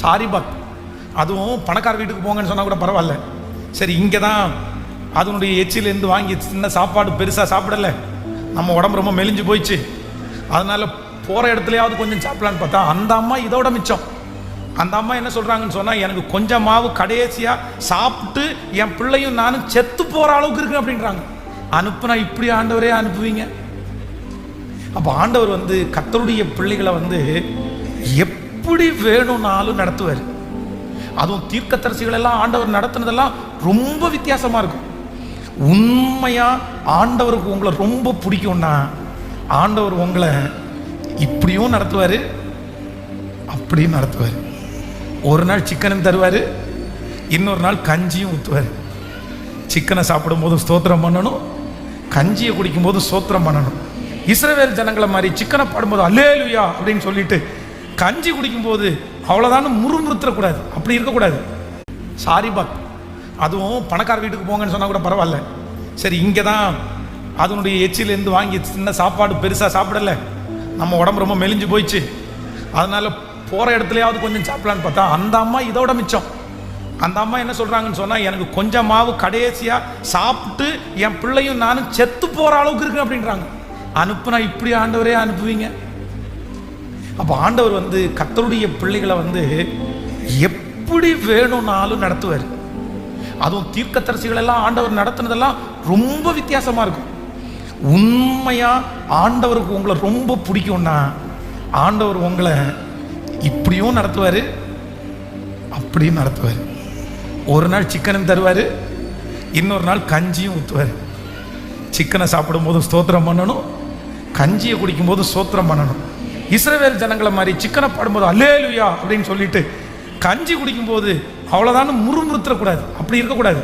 Sorry பாத் அதுவும் பணக்கார வீட்டுக்கு போங்கன்னு சொன்னால் கூட பரவாயில்ல. சரி இங்கே தான் அதனுடைய எச்சிலேருந்து வாங்கி சின்ன சாப்பாடு பெருசாக சாப்பிடல. நம்ம உடம்பு ரொம்ப மெலிஞ்சு போயிடுச்சு. அதனால போகிற இடத்துலையாவது கொஞ்சம் சாப்பிடலான்னு பார்த்தா அந்த அம்மா இதோட மிச்சம். அந்த அம்மா என்ன சொல்கிறாங்கன்னு சொன்னால் எனக்கு கொஞ்சம் மாவு கடைசியாக சாப்பிட்டு என் பிள்ளையும் நானும் செத்து போகிற அளவுக்கு இருக்கு அப்படின்றாங்க. அனுப்புனா இப்படி ஆண்டவரே அனுப்புவீங்க? அப்போ ஆண்டவர் வந்து கத்தருடைய பிள்ளைகளை வந்து எப்படி வேணும்னாலும் நடத்துவார். அதுவும் தீர்க்கத்தரசிகளெல்லாம் எல்லாம் ஆண்டவர் நடத்துனதெல்லாம் ரொம்ப வித்தியாசமாக இருக்கும். உண்மையாக ஆண்டவருக்கு உங்களை ரொம்ப பிடிக்கும்னா ஆண்டவர் உங்களை இப்படியும் நடத்துவார் அப்படியும் நடத்துவார். ஒரு நாள் சிக்கனும் தருவார் இன்னொரு நாள் கஞ்சியும் ஊற்றுவார் சிக்கனை சாப்பிடும்போது ஸ்தோத்திரம் பண்ணணும் கஞ்சியை குடிக்கும்போது ஸ்தோத்திரம் பண்ணணும். இஸ்ரவேல் ஜனங்களை மாதிரி சிக்கனை பாடும்போது அல்லேலுயா அப்படின்னு சொல்லிட்டு கஞ்சி குடிக்கும்போது அவ்வளோதான் முறுமுறுத்துறக்கூடாது. அப்படி இருக்கக்கூடாது. சாரி பாத் அதுவும் பணக்கார வீட்டுக்கு போங்கன்னு சொன்னால் கூட பரவாயில்ல. சரி இங்கே தான் அதனுடைய எச்சிலேருந்து வாங்கி சின்ன சாப்பாடு பெருசாக சாப்பிடல. நம்ம உடம்பு ரொம்ப மெலிஞ்சு போயிடுச்சு. அதனால் போகிற இடத்துலையாவது கொஞ்சம் சாப்பிடலான்னு பார்த்தா அந்த அம்மா இதோட மிச்சம். அந்த அம்மா என்ன சொல்கிறாங்கன்னு சொன்னால் எனக்கு கொஞ்சம் மாவு கடைசியாக சாப்பிட்டு என் பிள்ளையும் நானும் செத்து போகிற அளவுக்கு இருக்கு அப்படின்றாங்க. அனுப்புனா இப்படி ஆண்டவரே அனுப்புவீங்க. அப்போ ஆண்டவர் வந்து கத்தருடைய பிள்ளைகளை வந்து எப்படி வேணும்னாலும் நடத்துவார். அதுவும் தீர்க்கதரிசிகள் எல்லாம் ஆண்டவர் நடத்துனதெல்லாம் ரொம்ப வித்தியாசமாக இருக்கும். உண்மையாக ஆண்டவருக்கு உங்களை ரொம்ப பிடிக்கும்னா ஆண்டவர் உங்களை இப்படியும் நடத்துவார் அப்படியும் நடத்துவார். ஒரு நாள் சிக்கனும் தருவார் இன்னொரு நாள் கஞ்சியும் ஊற்றுவார் சிக்கனை சாப்பிடும்போது ஸ்தோத்திரம் பண்ணணும் கஞ்சியை குடிக்கும்போது ஸ்தோத்திரம் பண்ணணும். இஸ்ரேவேல் ஜனங்களை மாதிரி சிக்கனை பாடும்போது அல்லேலுயா அப்படின்னு சொல்லிட்டு கஞ்சி குடிக்கும்போது அவ்வளோதான் முறுமுறுத்துறக்கூடாது. அப்படி இருக்கக்கூடாது.